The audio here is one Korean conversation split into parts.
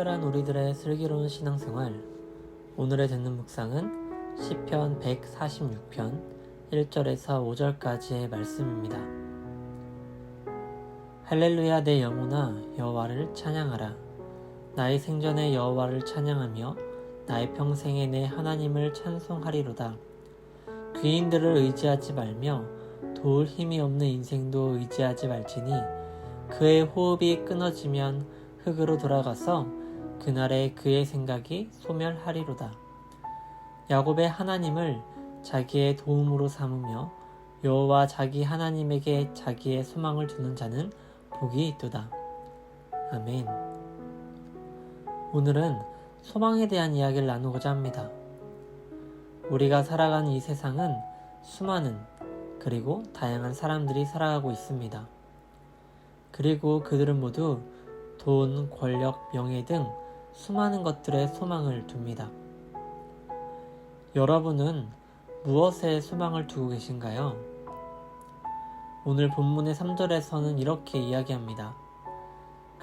특별한 우리들의 슬기로운 신앙생활. 오늘의 듣는 묵상은 시편 146편 1절에서 5절까지의 말씀입니다. 할렐루야 내 영혼아 여호와를 찬양하라. 나의 생전에 여호와를 찬양하며 나의 평생에 내 하나님을 찬송하리로다. 귀인들을 의지하지 말며 도울 힘이 없는 인생도 의지하지 말지니 그의 호흡이 끊어지면 흙으로 돌아가서 그날에 그의 생각이 소멸하리로다. 야곱의 하나님을 자기의 도움으로 삼으며 여호와 자기 하나님에게 자기의 소망을 두는 자는 복이 있도다. 아멘. 오늘은 소망에 대한 이야기를 나누고자 합니다. 우리가 살아가는 이 세상은 수많은 그리고 다양한 사람들이 살아가고 있습니다. 그리고 그들은 모두 돈, 권력, 명예 등 수많은 것들에 소망을 둡니다. 여러분은 무엇에 소망을 두고 계신가요? 오늘 본문의 3절에서는 이렇게 이야기합니다.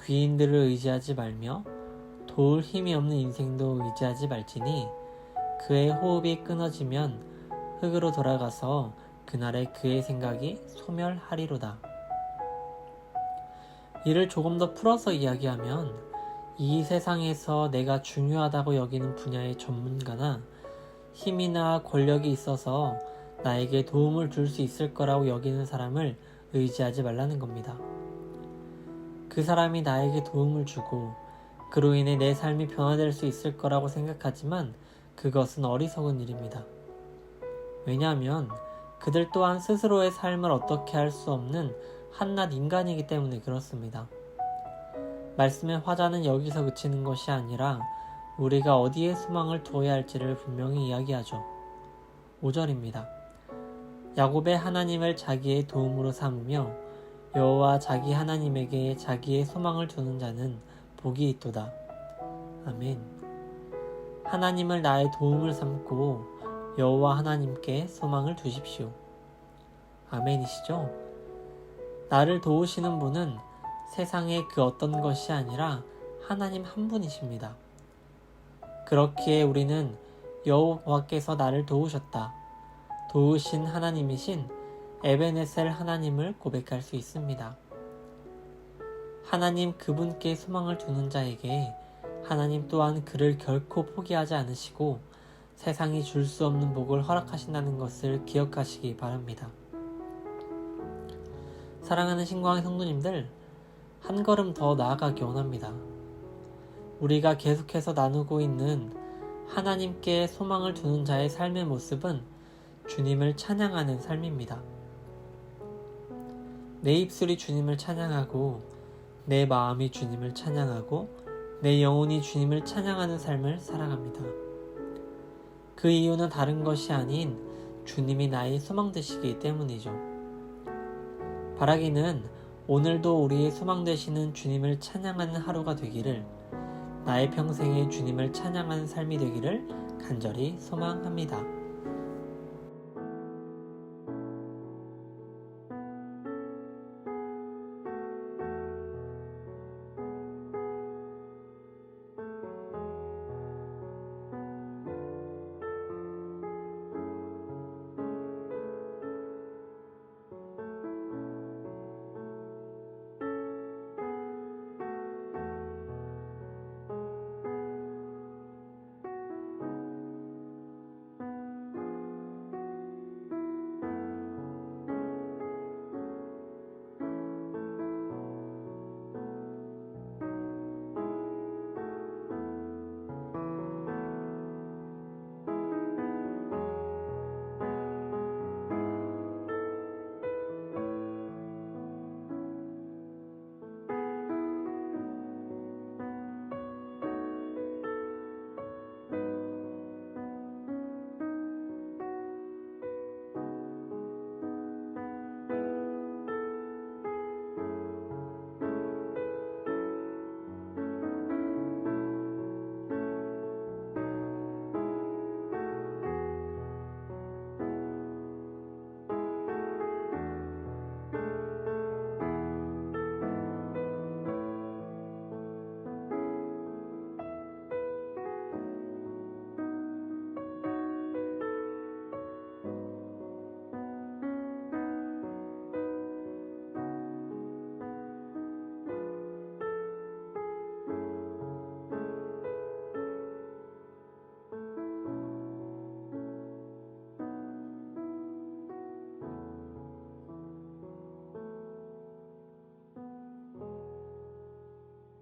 귀인들을 의지하지 말며 도울 힘이 없는 인생도 의지하지 말지니 그의 호흡이 끊어지면 흙으로 돌아가서 그날에 그의 생각이 소멸하리로다. 이를 조금 더 풀어서 이야기하면 이 세상에서 내가 중요하다고 여기는 분야의 전문가나 힘이나 권력이 있어서 나에게 도움을 줄 수 있을 거라고 여기는 사람을 의지하지 말라는 겁니다. 그 사람이 나에게 도움을 주고 그로 인해 내 삶이 변화될 수 있을 거라고 생각하지만 그것은 어리석은 일입니다. 왜냐하면 그들 또한 스스로의 삶을 어떻게 할 수 없는 한낱 인간이기 때문에 그렇습니다. 말씀의 화자는 여기서 그치는 것이 아니라 우리가 어디에 소망을 두어야 할지를 분명히 이야기하죠. 5절입니다. 야곱의 하나님을 자기의 도움으로 삼으며 여호와 자기 하나님에게 자기의 소망을 두는 자는 복이 있도다. 아멘. 하나님을 나의 도움을 삼고 여호와 하나님께 소망을 두십시오. 아멘이시죠? 나를 도우시는 분은 세상의 그 어떤 것이 아니라 하나님 한 분이십니다. 그렇기에 우리는 여호와께서 나를 도우셨다. 도우신 하나님이신 에베네셀 하나님을 고백할 수 있습니다. 하나님 그분께 소망을 두는 자에게 하나님 또한 그를 결코 포기하지 않으시고 세상이 줄 수 없는 복을 허락하신다는 것을 기억하시기 바랍니다. 사랑하는 신광의 성도님들, 한 걸음 더 나아가기 원합니다. 우리가 계속해서 나누고 있는 하나님께 소망을 두는 자의 삶의 모습은 주님을 찬양하는 삶입니다. 내 입술이 주님을 찬양하고 내 마음이 주님을 찬양하고 내 영혼이 주님을 찬양하는 삶을 살아갑니다. 그 이유는 다른 것이 아닌 주님이 나의 소망 되시기 때문이죠. 바라기는 오늘도 우리의 소망 되시는 주님을 찬양하는 하루가 되기를 나의 평생에 주님을 찬양하는 삶이 되기를 간절히 소망합니다.